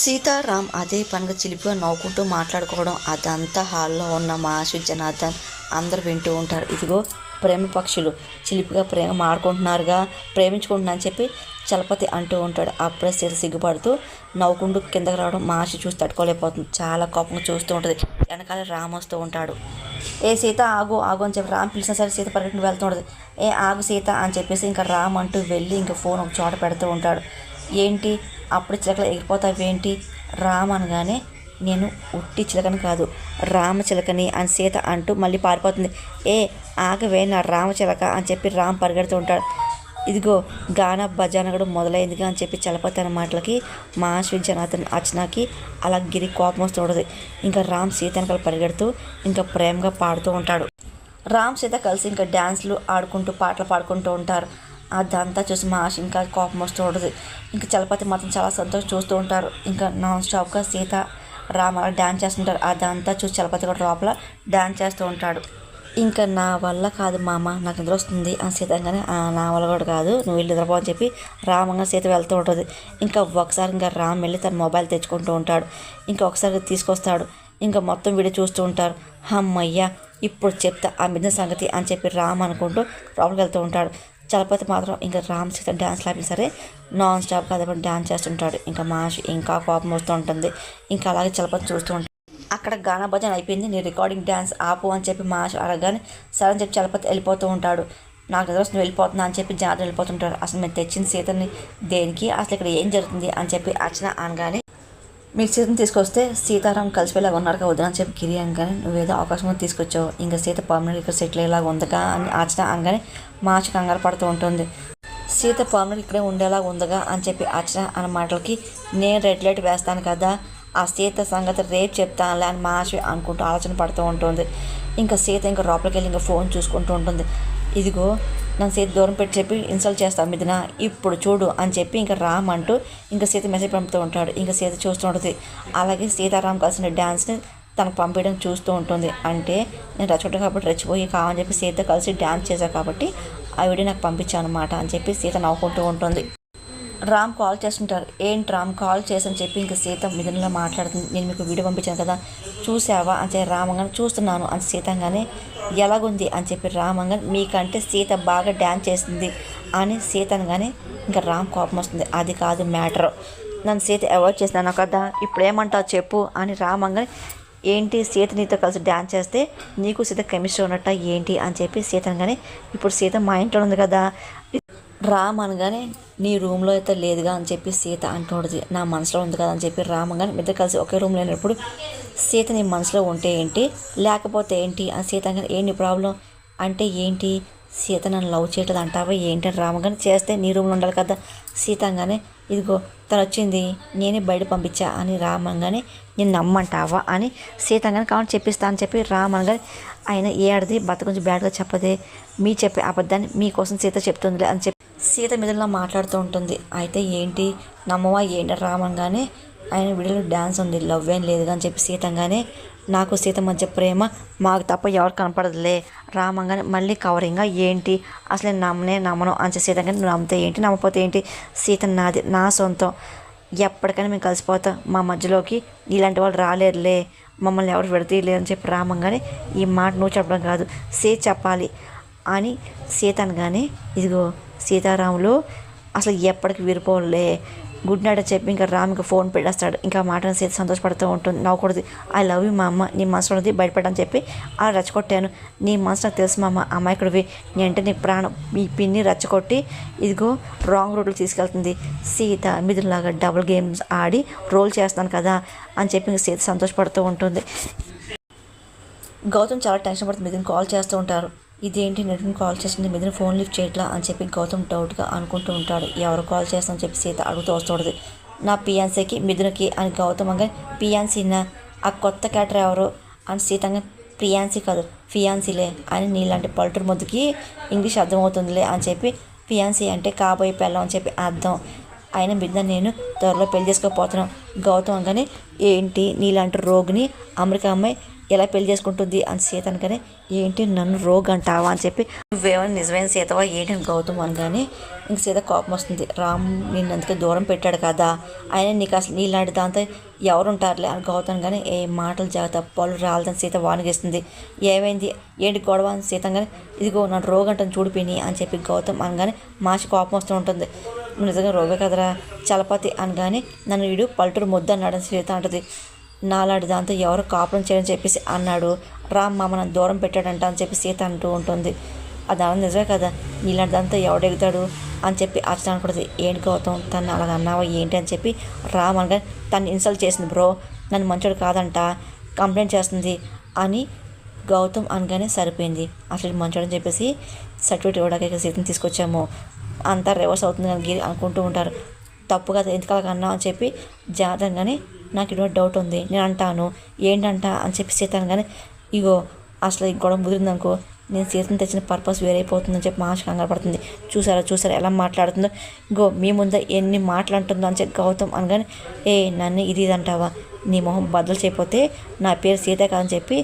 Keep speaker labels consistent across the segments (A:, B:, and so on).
A: సీతారాం అదే పనిగా చిలిపిగా నవ్వుకుంటూ మాట్లాడుకోవడం అదంతా హాల్లో ఉన్న మహాశి జనార్దన్ అందరూ వింటూ ఉంటారు. ఇదిగో ప్రేమ పక్షులు. చిలిపిగా ప్రేమ మాడుకుంటున్నారుగా ప్రేమించుకుంటున్నా అని చెప్పి చలపతి అంటూ ఉంటాడు. అప్పుడే సీత సిగ్గుపడుతూ నవ్వుకుంటూ కిందకి రావడం మహాశి చూసి తట్టుకోలేకపోతుంది. చాలా కోపంగా చూస్తూ ఉంటుంది. వెనకాల రామ్ వస్తూ ఉంటాడు. ఏ సీత ఆగు ఆగు అని చెప్పి రామ్ పిలిచిన సరే సీత పరిగెట్టుకుని వెళ్తూ ఉంటుంది. ఏ ఆగు సీత అని చెప్పేసి ఇంకా రామ్ అంటూ వెళ్ళి ఇంకా ఫోన్ ఒక చోట పెడుతూ ఉంటాడు. ఏంటి? అప్పుడు చిలకలు ఎగిరిపోతావేంటి? రామ్ అనగానే నేను ఉట్టి చిలకని కాదు రామ చిలకని అని సీత అంటూ మళ్ళీ పారిపోతుంది. ఏ ఆగవే నా రామ చిలక అని చెప్పి రామ్ పరిగెడుతూ ఉంటాడు. ఇదిగో గానా భజన కూడా మొదలైందిగా అని చెప్పి చలపతి అన్న మాటలకి మహాశ్వి జనార్దన్ అర్చనకి అలా గిరి కోపం వస్తూ ఉంటుంది. ఇంకా రామ్ సీత వెనకాల పరిగెడుతూ ఇంకా ప్రేమగా పాడుతూ ఉంటాడు. రామ్ సీత కలిసి ఇంకా డ్యాన్స్లు ఆడుకుంటూ పాటలు పాడుకుంటూ ఉంటారు. అదంతా చూసి మహాష్ ఇంకా కోపం వస్తూ ఉంటుంది ఇంకా చలపతి మాత్రం చాలా సంతోషం చూస్తూ ఉంటారు. ఇంకా నాన్ స్టాప్గా సీత రామ అలా డ్యాన్స్ చేస్తుంటారు. అదంతా చూసి చలపతి కూడా లోపల డ్యాన్స్ చేస్తూ ఉంటాడు. ఇంకా నా వల్ల కాదు మామ నాకు నిద్ర వస్తుంది. అని సీత అనగానే నా వల్ల కూడా కాదు. నువ్వు వెళ్ళి నిద్రపో అని చెప్పి రామంగా సీత వెళ్తూ ఉంటుంది. ఇంకా ఒకసారి ఇంకా రామ్ వెళ్ళి తన మొబైల్ తెచ్చుకుంటూ ఉంటాడు. ఇంకా ఒకసారి తీసుకొస్తాడు. ఇంకా మొత్తం వీడియో చూస్తూ ఉంటారు. అమ్మయ్యా ఇప్పుడు చెప్తా ఆ మిగిలిన సంగతి అని చెప్పి రామ్ అనుకుంటూ లోపలికి వెళ్తూ ఉంటాడు. చలపతి మాత్రం ఇంకా రామ్ సీత డ్యాన్స్ లాపిన సరే నాన్ స్టాప్ కదా డ్యాన్స్ చేస్తుంటాడు. ఇంకా మాష్ ఇంకా కోపం వస్తూ ఉంటుంది. ఇంకా అలాగే చలపతి చూస్తూ ఉంటాడు. అక్కడ గానా భజన అయిపోయింది. నీ రికార్డింగ్ డ్యాన్స్ ఆపు అని చెప్పి మాష్ అడగగానే సరే అని చెప్పి చలపతి వెళ్ళిపోతూ ఉంటాడు. నాకు ఎదురు వస్తుంది వెళ్ళిపోతున్నా అని చెప్పి జాతర వెళ్ళిపోతుంటాడు. అసలు మేము తెచ్చిన సీతని దేనికి? అసలు ఇక్కడ ఏం జరుగుతుంది? అని చెప్పి అర్చన అనగానే మీరు సీతను తీసుకొస్తే సీతారాం కలిసిపోయేలాగా ఉన్నారు కదా వద్దని చెప్పి గిరి అనగానే నువ్వేదో అవకాశం తీసుకొచ్చావు. ఇంకా సీత పర్మనెంట్ ఇక్కడ సెటిల్ అయ్యేలాగా ఉందిగా అని ఆచన అనగానే మాచి కంగారు పడుతూ ఉంటుంది. సీత పర్మనెంట్ ఇక్కడే ఉండేలాగా ఉందిగా అని చెప్పి ఆచన అన్న మాటలకి నేను రెడ్ లైట్ వేస్తాను కదా ఆ సీత సంగతి రేపు చెప్తానులే అని మాషి అనుకుంటూ ఆలోచన పడుతూ ఉంటుంది. ఇంకా సీత ఇంకా లోపలికి వెళ్ళి ఇంకా ఫోన్ చూసుకుంటూ ఉంటుంది. ఇదిగో నన్ను సీత దూరం పెట్టి చెప్పి ఇన్సల్ట్ చేస్తాను మిదిన ఇప్పుడు చూడు అని చెప్పి ఇంకా రామ్ అంటూ ఇంకా సీత మెసేజ్ పంపుతూ ఉంటాడు. ఇంకా సీత చూస్తూ ఉంటుంది. అలాగే సీతారాం కలిసిన డ్యాన్స్ని తనకు పంపించడం చూస్తూ ఉంటుంది. అంటే నేను రచ్చగొట్ట కాబట్టి రెచ్చిపోయి కావని చెప్పి సీత కలిసి డ్యాన్స్ చేశాను కాబట్టి ఆ వీడియో నాకు పంపించాను అనమాట అని చెప్పి సీత నవ్వుకుంటూ ఉంటుంది. రామ్ కాల్ చేస్తుంటారు. ఏంటి రామ్ కాల్ చేసని చెప్పి ఇంకా సీత మిథునలో మాట్లాడుతుంది. నేను మీకు వీడియో పంపించాను కదా. చూసావా అని చెప్పి రామంగానే చూస్తున్నాను. అని సీతంగానే ఎలాగుంది? అని చెప్పి రామంగన్ మీకంటే సీత బాగా డ్యాన్స్ చేసింది అని సీతంగానే ఇంకా రామ్ కోపం వస్తుంది. అది కాదు మ్యాటర్. నన్ను సీత అవాయిడ్ చేసినాను కదా. ఇప్పుడు ఏమంటావు చెప్పు. అని రామంగానే ఏంటి సీత నీతో కలిసి డ్యాన్స్ చేస్తే నీకు సీత కెమిస్ట్రీ ఉన్నట్ట ఏంటి? అని చెప్పి సీతంగానే ఇప్పుడు సీత మా ఇంట్లో ఉంది కదా. రామనగానే నీ రూమ్లో అయితే లేదుగా అని చెప్పి సీత అంటున్నది నా మనసులో ఉంది కదా అని చెప్పి రామ్ ఇద్దరు కలిసి ఒకే రూమ్ లేనప్పుడు సీత నీ మనసులో ఉంటే ఏంటి? లేకపోతే ఏంటి? అని సీత ఏంటి ప్రాబ్లం? అంటే ఏంటి? సీత నన్ను లవ్ చేయట్లేదు అంటావా? ఏంటి? అని రామగానే చేస్తే నీ రూమ్లో ఉండాలి కదా సీతంగానే ఇదిగో తను వచ్చింది నేనే బయట పంపించా అని రామంగానే నేను నమ్మంటావా? అని సీతంగానే కావాలని చెప్పిస్తా అని చెప్పి రామనగానే ఆయన ఏ ఆడది? భర్త గురించి బ్యాడ్గా చెప్పదే. మీ చెప్పే అబద్ధాన్ని మీకోసం సీత చెప్తుందిలే అని చెప్పి సీత మీదలా మాట్లాడుతూ ఉంటుంది. అయితే ఏంటి? నమ్మవా ఏంటి? రామంగానే ఆయన వీడియోలో డ్యాన్స్ ఉంది లవ్ ఏం లేదు అని చెప్పి సీతంగానే నాకు సీత మధ్య ప్రేమ మాకు తప్ప ఎవరు కనపడదులే. రామంగానే మళ్ళీ కవరింగ్గా ఏంటి? అసలు నేను నమ్మనే నమ్మను అని సీత కానీ నువ్వు నమ్మితే ఏంటి? నమ్మపోతే ఏంటి? సీత నాది నా సొంతం. ఎప్పటికైనా మేము కలిసిపోతాం. మా మధ్యలోకి ఇలాంటి వాళ్ళు రాలేరులే మమ్మల్ని ఎవరు విడతీయలేరు అని చెప్పి రామంగానే ఈ మాట నువ్వు చెప్పడం కాదు. సీత చెప్పాలి అని సీత అనగానే ఇదిగో సీతారాములు అసలు ఎప్పటికి విరిపోలే గుడ్ నైట్ అని చెప్పి ఇంకా రామ్ ఇంకా ఫోన్ పెట్టేస్తాడు. ఇంకా మాటను సీత సంతోషపడుతూ ఉంటుంది. నవ్వకూడదు ఐ లవ్ యూ మా అమ్మ నీ మనసులో ఉంది బయటపడని చెప్పి ఆ రెచ్చగొట్టాను. నీ మనసు నాకు తెలుసు మా అమ్మ అమ్మాయికుడివి నీ అంటే నీ ప్రాణం. మీ పిన్ని రెచ్చగొట్టి ఇదిగో రాంగ్ రూట్లో తీసుకెళ్తుంది. సీత మిథునలాగా డబుల్ గేమ్స్ ఆడి రోల్ చేస్తాను కదా అని చెప్పి ఇంకా సీత సంతోషపడుతూ ఉంటుంది. గౌతమ్ చాలా టెన్షన్ పడుతుంది మిథున్ కాల్ చేస్తూ ఉంటారు. ఇదేంటి నటుని కాల్ చేస్తుంది? మిథున్ ఫోన్ లిఫ్ట్ చేయట్లా అని చెప్పి గౌతమ్ డౌట్గా అనుకుంటూ ఉంటాడు. ఎవరు కాల్ చేస్తామని చెప్పి సీత అడుగుతూ వస్తుండదు నా పియాన్సీకి మిథునకి అని గౌతమ్ అంగా పియాన్సీనా ఆ కొత్త క్యాటర్ ఎవరు? అని సీతంగా ప్రియాన్సీ కాదు ఫియాన్సీలే. అని నీలాంటి పల్టూరు ముద్దుకి ఇంగ్లీష్ అర్థమవుతుందిలే అని చెప్పి ఫియాన్సీ అంటే కాబోయే పెళ్ళం అని చెప్పి అర్థం. అయిన బిడ్డ నేను త్వరలో పెళ్ళి చేసుకోకపోతున్నాం గౌతమ్ అనగానే ఏంటి నీలాంటి రోగిని అమెరికా అమ్మాయి ఎలా పెళ్ళి చేసుకుంటుంది అని సీత అనగానే ఏంటి నన్ను రోగ్ అంటావా? అని చెప్పి నువ్వేమైనా నిజమైన సీతవా? ఏంటి అని గౌతమ్ అనగానే ఇంక సీత కోపం వస్తుంది. రామ్ నిన్ను అందుకే దూరం పెట్టాడు కదా. ఆయన నీకు అసలు నీలాంటి దాంతో ఎవరుంటారులే? అని గౌతమ్ కానీ ఏ మాటలు జాగ్రత్త. పళ్ళు రాలదని సీత వానిగిస్తుంది. ఏమైంది? ఏంటి గొడవ? అని సీత కానీ ఇదిగో నన్ను రోగంటని చూడిపోయి అని చెప్పి గౌతమ్ అనగానే మాసి కోపం వస్తూ ఉంటుంది. నిజంగా రోగే కదరా? చలపతి అనగానే నన్ను వీడు పల్టూరు ముద్దు అన్నాడు సీత అంటది. నాలాంటి దాంతో ఎవరు కాపురం చేయని చెప్పేసి అన్నాడు. రామ్ మామ దూరం పెట్టాడంట అని చెప్పి సీత అంటూ ఉంటుంది. అది అలా నిజమే కదా? నీలాంటి దాంతో ఎవడెగుతాడు అని చెప్పి అర్చన అనుకుంటుంది. ఏంటి గౌతమ్ తను అలాగ అన్నావా ఏంటి అని చెప్పి రామ్ అనగా తను ఇన్సల్ట్ చేసింది బ్రో నన్ను మంచోడు కాదంట కంప్లైంట్ చేస్తుంది అని గౌతమ్ అనగానే సరిపోయింది. అసలు మంచోడు అని చెప్పేసి సర్టిఫికేట్ ఇవ్వడానికి సీతను తీసుకొచ్చాము. అంతా రివర్స్ అవుతుంది అని అనుకుంటూ ఉంటారు. తప్పు కదా అన్నావు అని చెప్పి జాగ్రత్తగానే నాకు ఇటువంటి డౌట్ ఉంది. నేను అంటాను ఏంటంట? అని చెప్పి సీతను కానీ ఇగో అసలు ఈ గొడవ ముదిరిందనుకో నేను సీతను తెచ్చిన పర్పస్ వేరైపోతుందని చెప్పి మాష కంగారు పడుతుంది. చూసారా చూసారా ఎలా మాట్లాడుతుందో? ఇంకో మీ ముందే ఎన్ని మాట్లాడుతుందో అని చెప్పి గౌతమ్ అనగానే ఏ నన్ను ఇది ఇది అంటావా? నీ మొహం బదులు చేయకపోతే నా పేరు సీత కాదని చెప్పి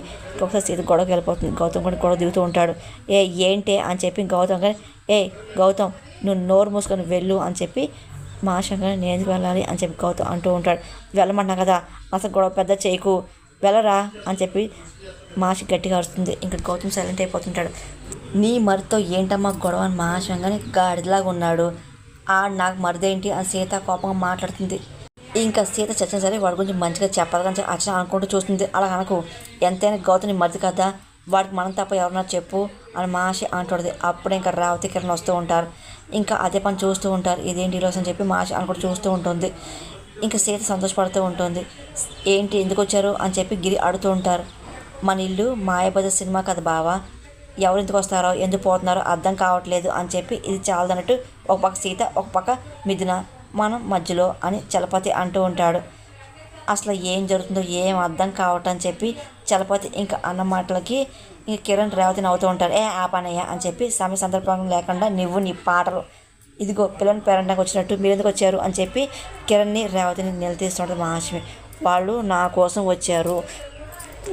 A: ఒకసారి సీత గొడవకి వెళ్ళిపోతుంది. గౌతమ్ కూడా గొడవ దిగుతూ ఉంటాడు. ఏ ఏంటి? అని చెప్పి గౌతమ్ కానీ ఏ గౌతమ్ నువ్వు నోరు మూసుకొని వెళ్ళు అని చెప్పి మా శంకర్ నేను వెళ్ళాలి అని చెప్పి గౌతమ్ అంటూ ఉంటాడు. వెళ్ళమన్నా కదా అసలు గొడవ పెద్ద చేయకు. వెళ్ళరా అని చెప్పి మాషి గట్టిగా అరుస్తుంది. ఇంకా గౌతమ్ సైలెంట్ అయిపోతుంటాడు. నీ మరితో ఏంటమ్మా గొడవ అని మహాశంగానే గాడిలాగా ఉన్నాడు. ఆ నాకు మరిదేంటి అని సీత కోపంగా మాట్లాడుతుంది. ఇంకా సీత చచ్చిన సరే వాడి గురించి మంచిగా చెప్పాలి కానీ అర్చన అనుకుంటూ చూస్తుంది. అలా అనకు. ఎంతైనా గౌతమి మరిది కదా వాడికి మనం తప్ప ఎవరన్నా చెప్పు అని మాషి అంటుంది అప్పుడే ఇంకా రావతి కిరణ్ వస్తూ ఉంటారు. ఇంకా అదే పని చూస్తూ ఉంటారు. ఇదేంటి ఈరోజు అని చెప్పి మాష అని కూడా చూస్తూ ఉంటుంది. ఇంకా సీత సంతోషపడుతూ ఉంటుంది. ఏంటి ఎందుకు వచ్చారు అని చెప్పి గిరి అడుతూ ఉంటారు. మన ఇల్లు మాయాబజార్ సినిమా కదా బావా. ఎవరు ఎందుకు వస్తారో ఎందుకు పోతున్నారో అర్థం కావట్లేదు అని చెప్పి ఇది చాలదన్నట్టు ఒక పక్క సీత ఒక పక్క మిథున మనం మధ్యలో అని చలపతి అంటూ ఉంటాడు. అసలు ఏం జరుగుతుందో ఏం అర్థం కావటం అని చెప్పి చలపతి ఇంకా అన్న మాటలకి ఇక కిరణ్ రేవతి నవ్వుతూ ఉంటారు ఏ ఆ పనయ్య అని చెప్పి సమయ సందర్భం లేకుండా నువ్వు నీ పాటలు ఇదిగో పిల్లని పేరెంట్కి వచ్చినట్టు మీరు ఎందుకు వచ్చారు? అని చెప్పి కిరణ్ని రేవతిని నిలదీస్తుంటారు మహాలక్ష్మి. వాళ్ళు నా కోసం వచ్చారు.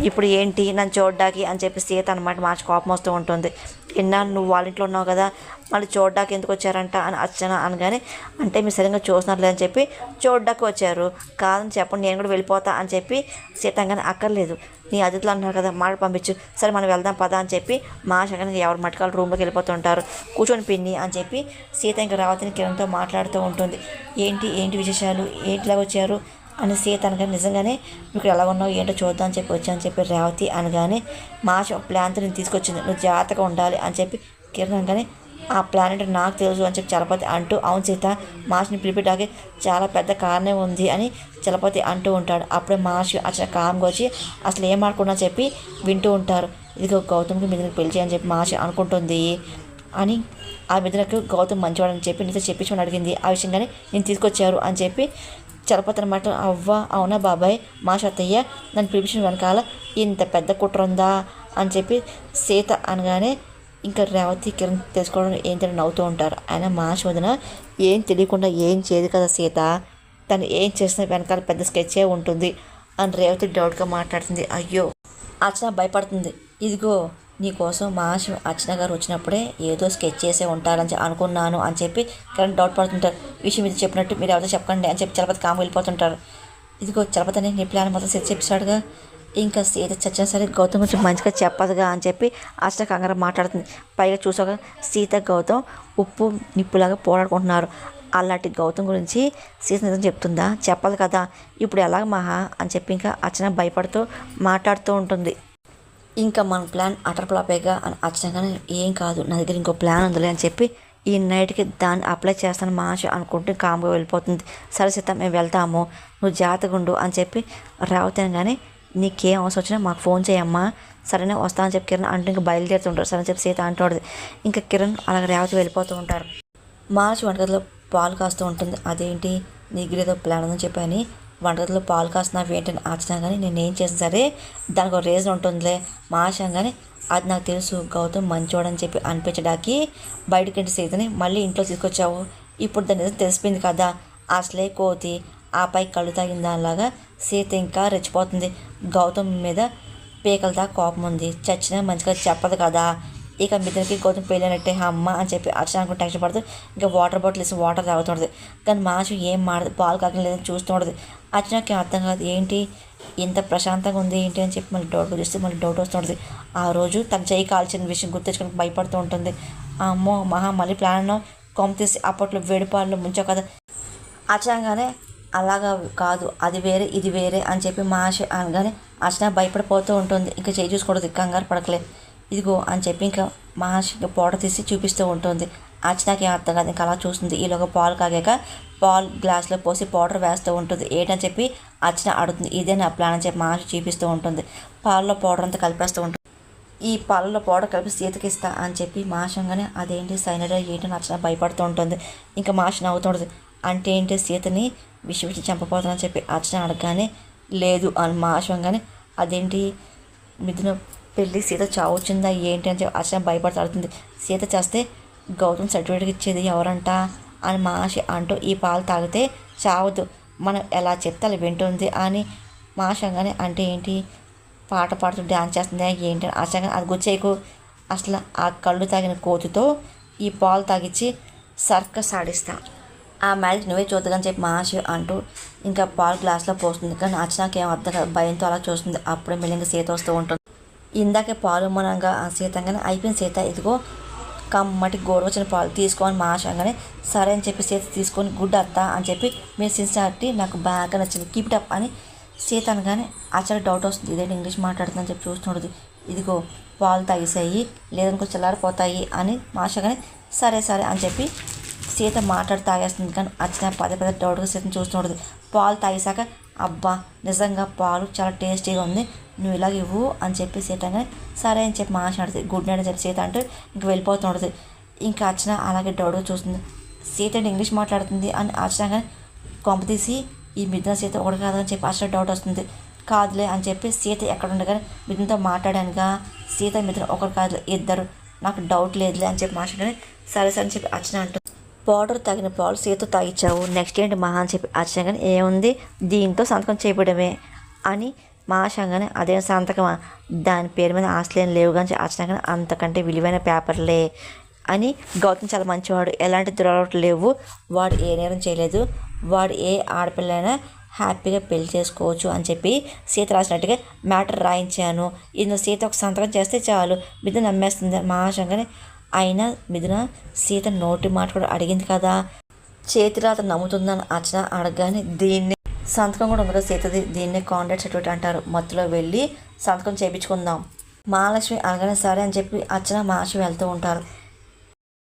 A: ఇప్పుడు ఏంటి నన్ను చూడడానికి? అని చెప్పి సీత అనమాట మార్చి కోపం వస్తూ ఉంటుంది. ఇన్నాళ్ళు నువ్వు వాళ్ళ ఇంట్లో ఉన్నావు కదా మళ్ళీ చూడ్డానికి ఎందుకు వచ్చారంట అని అర్చన అనగానే అంటే మీరు సరిగ్గా చూసినట్లే అని చెప్పి చూడ్డానికి వచ్చారు. కాదని చెప్పండి నేను కూడా వెళ్ళిపోతా అని చెప్పి సీతంగానే అక్కర్లేదు. నీ అతిథులు అంటున్నారు కదా మాట పంపించు. సరే మనం వెళ్దాం పదా అని చెప్పి మా శంకర్ ఎవరు మటకాలు రూమ్లోకి వెళ్ళిపోతుంటారు. కూర్చొని పిన్ని అని చెప్పి సీత ఇంకా రావతిని కిరణ్తో మాట్లాడుతూ ఉంటుంది. ఏంటి ఏంటి విశేషాలు? ఏంటిలాగా వచ్చారు? అని సీత అనగానే నిజంగానే ఇక్కడ ఎలా ఉన్నావు? ఏంటో చూద్దాం అని చెప్పి వచ్చాను. చెప్పి రేవతి అనగానే మాష ఒక ప్లాన్తో నేను తీసుకొచ్చింది. నువ్వు జాగ్రత్తగా ఉండాలి అని చెప్పి కిరణ్ అనగానే ఆ ప్లాన్ అంటే నాకు తెలుసు అని చెప్పి చలపతి అంటూ అవును సీత మాషని పిలిపిటాకి చాలా పెద్ద కారణం ఉంది అని చలపతి అంటూ ఉంటాడు. అప్పుడే మాషి అసలు కామ్గా వచ్చి అసలు ఏం ఆడుకున్నా చెప్పి వింటూ ఉంటారు. ఇదిగో గౌతమ్కి మిథున పెళ్ళి అని చెప్పి మాషి అనుకుంటుంది. అని ఆ మిథునకు గౌతమ్ మంచివాడని చెప్పి నీతో చెప్పించమని అడిగింది. ఆ విషయంగానే నేను తీసుకొచ్చారు అని చెప్పి చలపతి అనమాట అవ్వ అవునా బాబాయ్? మా సత్తయ్య నన్ను పిలిపించిన వెనకాల ఇంత పెద్ద కుట్ర ఉందా? అని చెప్పి సీత అనగానే ఇంకా రేవతి కిరణ్ తెలుసుకోవడం ఏంటని నవ్వుతూ ఉంటారు. ఆయన మా వదిన ఏం తెలియకుండా ఏం చేయదు కదా సీత. తను ఏం చేసిన వెనకాల పెద్ద స్కెచ్చే ఉంటుంది అని రేవతి డౌట్గా మాట్లాడుతుంది. అయ్యో అర్చన భయపడుతుంది. ఇదిగో నీకోసం మహర్షి అర్చన గారు వచ్చినప్పుడే ఏదో స్కెచ్ చేసే ఉంటారని అనుకున్నాను అని చెప్పి కరెంట్ డౌట్ పడుతుంటారు. విషయం ఇది చెప్పినట్టు మీరు ఎవరితో చెప్పండి అని చెప్పి చలపతి కాము వెళ్ళిపోతుంటారు. ఇదిగో చలపతి అని నీ ప్లాన్ మొత్తం సెట్ చెప్పాడుగా ఇంకా సీత చచ్చిన సరే గౌతమ్ గురించి మంచిగా చెప్పదుగా అని చెప్పి అర్చన కంగారు మాట్లాడుతుంది. పైగా చూసాక సీత గౌతమ్ ఉప్పు నిప్పులాగా పోరాడుకుంటున్నారు. అలాంటి గౌతమ్ గురించి సీత నిజం చెప్తుందా? చెప్పదు కదా. ఇప్పుడు ఎలాగ మహా అని చెప్పి ఇంకా అర్చన భయపడుతూ మాట్లాడుతూ ఉంటుంది. ఇంకా మన ప్లాన్ అటర్ ఫ్లాపేగా అని అచ్చగానే ఏం కాదు. నా దగ్గర ఇంకో ప్లాన్ ఉందిలే అని చెప్పి ఈ నైట్కి దాన్ని అప్లై చేస్తాను మా అనుకుంటే కాంబో వెళ్ళిపోతుంది. సరే సీత మేము వెళ్తాము. నువ్వు జాగ్రత్తగా ఉండు అని చెప్పి రావుతాను కానీ నీకేం అవసరం వచ్చినా మాకు ఫోన్ చేయమ్మా. సరేనే వస్తా అని చెప్పి కిరణ్ అంటూ ఇంకా బయలుదేరుతుంటారు సరే అని చెప్పి సీత అంటుంది ఇంకా కిరణ్ అలాగే రేవతి వెళ్ళిపోతూ ఉంటారు. మార్చి వంటగదిలో పాలు కాస్తూ ఉంటుంది. అదేంటి? నీకు ఏదో ప్లాన్ ఉందని చెప్పని వంటగదిలో పాలు కాసినవి ఏంటని ఆచినా కానీ నేను ఏం చేసిన సరే దానికి ఒక రీజన్ ఉంటుందిలే. మా కానీ అది నాకు తెలుసు. గౌతమ్ మంచోడని చెప్పి అనిపించడానికి బయటికి సీతని మళ్ళీ ఇంట్లో తీసుకొచ్చావు. ఇప్పుడు దాని తెలిసిపోయింది కదా. అసలే కోతి ఆపై కళ్ళు తాగిన దానిలాగా సీత ఇంకా రెచ్చిపోతుంది. గౌతమ్ మీద పీకల దాకా కోపం ఉంది. చచ్చినా మంచిగా చెప్పదు కదా. ఇక మిద్దరికి గౌతమ్ పెళ్ళినట్టే అమ్మ అని చెప్పి అర్చన అనుకుని టెన్షన్ పడుతూ ఇంకా వాటర్ బాటిల్ వేసి వాటర్ తాగుతుండదు కానీ మాచు ఏం మాడదు పాలు కాకని లేదని చూస్తుండదు అర్చనకి అర్థం కాదు ఏంటి? ఇంత ప్రశాంతంగా ఉంది ఏంటి అని చెప్పి మళ్ళీ డౌట్ చూస్తే మళ్ళీ డౌట్ వస్తుంటుంది. ఆ రోజు తన చేయి కాల్చిన విషయం గుర్తించుకొని భయపడుతూ ఉంటుంది. అమ్మో మహా మళ్ళీ ప్లాన్ కొమ్మ తీసి అప్పట్లో వేడిపాలలో ముంచో కదా. అచంగానే అలాగా కాదు అది వేరే ఇది వేరే అని చెప్పి మాష అనగానే అర్చన భయపడిపోతూ ఉంటుంది. ఇంకా చేయి చూసుకోవడదు కంగారు పడకలేదు ఇదిగో అని చెప్పి ఇంకా మహాష్ ఇంకా పౌడర్ తీసి చూపిస్తూ ఉంటుంది. అర్చనకి ఏం అర్థం కాదు ఇంకా అలా చూస్తుంది. ఈలోగా పాలు కాగాక పాలు గ్లాస్లో పోసి పౌడర్ వేస్తూ ఉంటుంది. ఏంటని చెప్పి అర్చన అడుగుతుంది. ఇదే నా ప్లాన్ అని చెప్పి మహర్షి చూపిస్తూ ఉంటుంది. పాలలో పౌడర్ అంతా కలిపేస్తూ ఉంటుంది. ఈ పాలలో పౌడర్ కలిపి సీతకి ఇస్తా అని చెప్పి మాషంగానే అదేంటి సైనడ్ ఏంటి నచ్చిన భయపడుతూ ఉంటుంది. ఇంకా మాష నవ్వుతుంటుంది అంటే ఏంటి సీతని విష విషి చంపబోతుందని చెప్పి అర్చన అడగగానే లేదు అని మాషంగానే అదేంటి మిథున పెళ్ళి సీత చావచ్చిందా ఏంటి అని చెప్పి అర్చన భయపడుతుంది సీత చేస్తే గౌతమ్ సర్టిఫికేట్ ఇచ్చేది ఎవరంట అని మాషి అంటూ ఈ పాలు తాగితే చావదు మనం ఎలా చెప్తే అలా వింటుంది అని మాషంగానే అంటే ఏంటి? పాట పాడుతూ డ్యాన్స్ చేస్తుందా ఏంటి అని అసలు అది గుచ్చేయకు అసలు ఆ కళ్ళు తాగిన కోతితో ఈ పాలు తాగిచ్చి సర్కస్ ఆడిస్తా. ఆ మ్యారేజ్ నువ్వే చూద్దాని చెప్పి మహాశివ్ అంటూ ఇంకా పాలు గ్లాస్లో పోస్తుంది. కానీ అర్చనకి ఏం అర్థం కాదు. భయంతో అలా చూస్తుంది. అప్పుడే మెల్లింగా సీత వస్తూ ఉంటుంది. ఇందాకే పాలు మనంగా సీతంగానే అయిపోయిన సీత. ఇదిగో కమ్మటి గోడవచ్చిన పాలు తీసుకోని ఆశంగానే సరే అని చెప్పి సీత తీసుకొని గుడ్ అత్త అని చెప్పి మీరు సిన్సియారిటీ నాకు బాగా నచ్చింది. కీప్ ఇట్ అప్ అని సీత అనగానే ఆచార్య డౌట్ వస్తుంది. ఇదేంటి ఇంగ్లీష్ మాట్లాడుతుందని చెప్పి చూస్తుండదు ఇదిగో పాలు తాగేసాయి లేదనుకో చల్లారిపోతాయి అని మాషగానే సరే సరే అని చెప్పి సీత మాట్లాడి తాగేస్తుంది. కానీ అచ్చిన పదే పదే డౌట్గా సీతను చూస్తుండదు పాలు తాగేసాక అబ్బా నిజంగా పాలు చాలా టేస్టీగా ఉంది. నువ్వు ఇలాగ ఇవ్వు అని చెప్పి సీతంగా సరే అని చెప్పి మాట్లాడుతుంది గుడ్ నైట్ అని చెప్పి సీత అంటూ ఇంక వెళ్ళిపోతుండదు ఇంకా అర్చన అలాగే డౌట్ చూస్తుంది. సీత అంటే ఇంగ్లీష్ మాట్లాడుతుంది అని అర్చన కానీ కొంప తీసి ఈ మిథున సీత ఒకటి కాదని చెప్పి అర్చన డౌట్ వస్తుంది. కాదులే అని చెప్పి సీత ఎక్కడ ఉండగానే మిథునతో మాట్లాడానుగా సీత మిథున ఒకరు కాదు ఇద్దరు. నాకు డౌట్ లేదులే అని చెప్పి మాట్లాడగానే సరే సరే అని చెప్పి అర్చన అంటుంది పౌడర్ తగిన పాలు సీత తాగించావు నెక్స్ట్ ఏంటి మహా అని చెప్పి అర్చన కానీ ఏముంది? దీంతో సంతకం చేయబడమే అని మహాశంగానే అదే సంతకమా? దాని పేరు మీద ఆస్తులేం లేవు కానీ అర్చన కానీ అంతకంటే విలువైన పేపర్లే అని గౌతమ్ చాలా మంచివాడు. ఎలాంటి దురలవాట్లు లేవు. వాడు ఏ నేరం చేయలేదు. వాడు ఏ ఆడపిల్లైనా హ్యాపీగా పెళ్ళి చేసుకోవచ్చు అని చెప్పి సీత రాసినట్టుగా మ్యాటర్ రాయించాను. ఇందులో సీత ఒక సంతకం చేస్తే చాలు. మిథున నమ్మేస్తుంది. మహాశంగానే అయినా మిథున సీత నోటి మాట కూడా అడిగింది కదా. చేతిరాత నమ్ముతుందని అర్చన అడగగానే దీన్ని సంతకం కూడా ఉంది కదా సీతది దీన్నే కాంట్రాక్ట్ సర్టిఫికేట్ అంటారు. మత్తులో వెళ్ళి సంతకం చేయించుకుందాం మహాలక్ష్మి అనగానే సరే అని చెప్పి అర్చన మహాలక్ష్మి వెళ్తూ ఉంటారు.